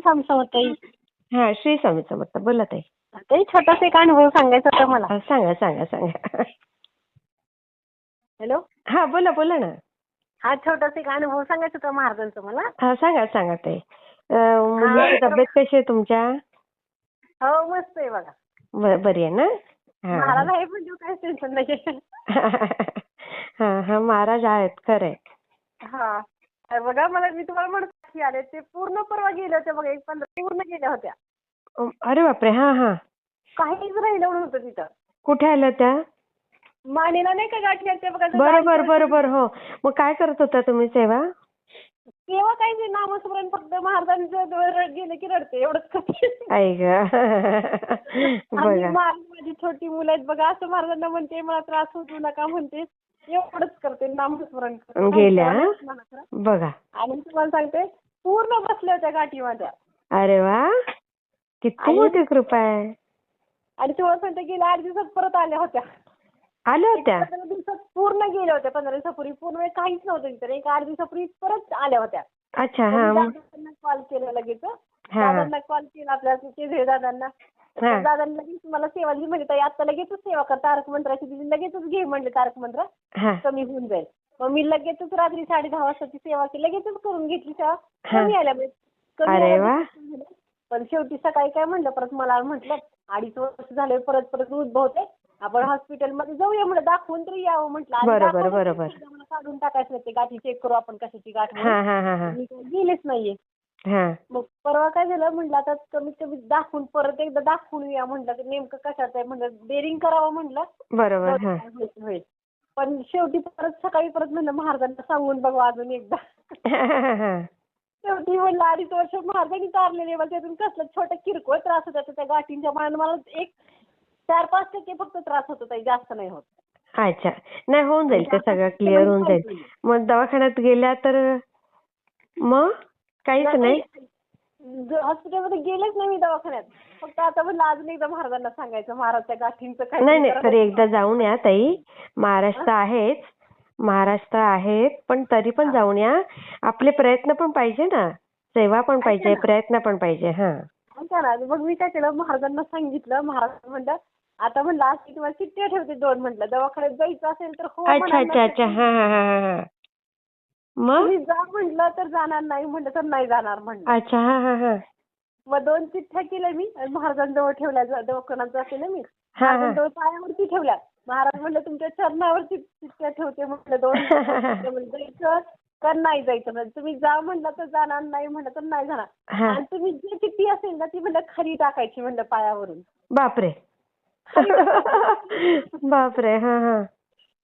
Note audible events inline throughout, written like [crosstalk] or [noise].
स्वामी समर्थ हा श्री स्वामी समर्थ बोला ताई. ताई छोटासा एक अनुभव सांगायचा होता मला. सांगा सांगा सांगा. हॅलो? हा बोला बोला ना. हा छोटासा एक अनुभव सांगायचा होता महाराजांचा मला. हा सांगा सांगा ताई. मुलीची तब्येत कशी आहे तुमच्या? हो मस्त आहे बघा. ब- बरी आहे ना? महाराज हा आहे म्हणजे काही टेन्शन नाही [laughs] हा हा महाराज आहेत खरंय हा. बघा मला मी तुम्हाला म्हणत की आले ते पूर्ण परवा गेले होते बघा एक पंधरा पूर्ण गेल्या होत्या. अरे बापरे हा हा. काहीच राहिलं नव्हतं तिथं. कुठे आल्या त्या? मानेला नाही का गाठी आल्या त्या बघा त्या बरोबर गाठी- बरोबर हो. मग काय करत होता तुम्ही सेवा तेव्हा काही नाही नामस्मरण फक्त महाराजांच्या जवळ गेले की रडते एवढंच करते. आई ग. आणि बघा. महाराज माझी छोटी मुलं आहेत बघा असं महाराजांना म्हणते मला त्रास होऊ नका म्हणते. एवढंच करते नामस्मरण करते. गेल्या? बघा. आणि तुम्हाला सांगते पूर्ण बसल्या होत्या गाठी माझ्या अरे वा. किती मोठी कृपा आहे. आणि तुम्हाला सांगते गेल्या आठ दिवसात परत आल्या होत्या. आल्या होत्या? पंधरा दिवसात पूर्ण गेल्या होत्या पंधरा दिवसापूर्वी. पूर्ण काहीच नव्हतं तिथे. एक आठ दिवसापूर्वी परत आल्या होत्या. अच्छा हा दादांना कॉल केला लगेच. दादांना कॉल केला आपल्या केजळे तर हा. दादांनी लगेच मला सेवा दिली. म्हणजे ताई आता लगेचच सेवा कर तारक मंत्राची दिली. लगेचच घे म्हणले तारक मंत्र हा. कमी होऊन जाईल. मग मी लगेचच रात्री साडे दहा वाजताची सेवा केली. लगेचच करून घेतली सेवा. हा. कमी आल्या म्हणजे कमी अरे आल्या वा. म्हणजे पण शेवटी सकाळी काय म्हणलं? परत मला म्हटलं अडीच वर्ष झाले परत परत उद्भवते आपण हॉस्पिटलमध्ये जाऊया म्हणलं दाखवून तरी यावं म्हटलं. आणि बरोबर, दाखवलं तरी बरोबर. मला काढून टाकायचं ते गाठी चेक करू आपण कशाची गाठ म्हणून. हा हा हा हा. मी काही गेलेच नाहीये. मग परवा काय झालं? म्हटलं आता कमीत कमी दाखवून परत एकदा दाखवून येऊया म्हटलं की नेमकं कशाचं आहे म्हटलं डेअरिंग करावं म्हटलं बरोबर हा. होईल. पण शेवटी परत सकाळी परत म्हणलं महाराजांना सांगून बघू अजून एकदा. [laughs] शेवटी म्हणलं अडीच वर्ष महाराजांनी चाललेले मला त्यातून कसलं छोटा किरकोळ त्रास होता त्या गाठींच्या मानानं मला एक चार पाच टक्के फक्त त्रास होत होता जास्त नाही होत. अच्छा. नाही होऊन जाईल ते सगळं क्लिअर होऊन जाईल. मग दवाखान्यात गेल्या तर मग? काहीच नाही. हॉस्पिटलमध्ये गेलेच नाही मी दवाखान्यात. फक्त आता म्हणलं अजून एकदा महाराजांना सांगायचं महाराजच्या गाठींचं काय नाही नाही तरी एकदा जाऊन या ताई. महाराष्ट्र आहेच महाराष्ट्र आहेत पण तरी पण जाऊन या. आपले प्रयत्न पण पाहिजे ना. सेवा पण पाहिजे प्रयत्न पण पाहिजे हा. ऐका ना. मग मी काय केलं महाराजांना सांगितलं महाराज म्हणलं आता म्हणलं आज मी तुम्हाला चिठ्ठ्या ठेवते दोन म्हटलं. दवाखान्यात जायचं असेल तर हो अच्छा अच्छा अच्छा. हा हा हा. मग? तुम्ही जा म्हटलं तर जाणार नाही म्हटलं तर नाही जाणार म्हणलं अच्छा हा हा हा. मग दोन चिठ्ठ्या केल्या मी आणि महाराजांजवळ ठेवल्या ज- दवाखान्यात जाते ना मी. हा हा. महाराजांजवळ पायावरती ठेवल्या. महाराज म्हणलं तुमच्या चरणावरती चिठ्ठ्या ठेवते म्हटलं. दोन ते म्हणले, जायचं का नाही जायचं? म्हणलं तुम्ही जा म्हणलं तर जाणार नाही म्हणलं तर नाही जाणार. हा. आणि तुम्ही जी चिठ्ठी असेल ना ती म्हणलं खाली टाकायची म्हणलं पायावरून. बापरे. [laughs] बापरे हा हा.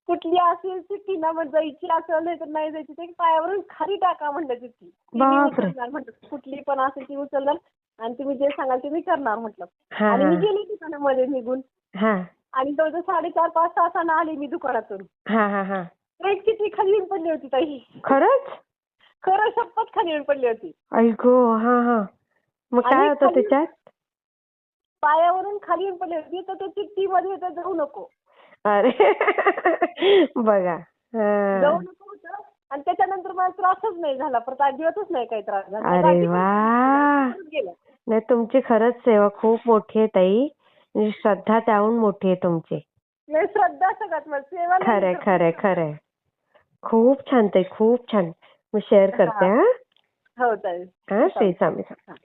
कुठली असेल चिठ्ठी ना मग जायची असेल नाही तर नाही जायची ते पायावरून खाली टाका म्हणलं चिठ्ठी. ती मी बापरे. उचलणार म्हटलं. कुठली पण असेल ती उचलणार. आणि तुम्ही जे सांगाल ते मी करणार म्हटलं. हा. आणि मी हा गेली दुकानामध्ये निघून. हा. आणि जवळजवळ साडेचार पाच तासानं आली मी दुकानातून. हा हा हा. तर एक चिठ्ठी खाली येऊन पडली होती ताई. खरंच? खरं शपथ खाली येऊन पडली होती. ऐको हा हा. मग काय होतं खाली- त्याच्यात? पायावरून खाली येऊन पडली होती तर ते चिठ्ठीमध्ये होतं जाऊ नको. अरे. बघा. हा. जाऊ नको होतं. आणि त्याच्यानंतर मला त्रासच नाही झाला. परत अजिबातच नाही काही त्रास झाला. अरे वा. नाही तुमची खरंच सेवा खूप मोठी आहे ताई. म्हणजे श्रद्धा त्याहून मोठी आहे तुमची. नाही श्रद्धा सगळ्यात मला. सेवा नाही खरंय करत. खरंय खरंय. खूप छान ताई खूप छान. मी शेअर करते हा. हो चालेल हा श्री स्वामी समर्थ.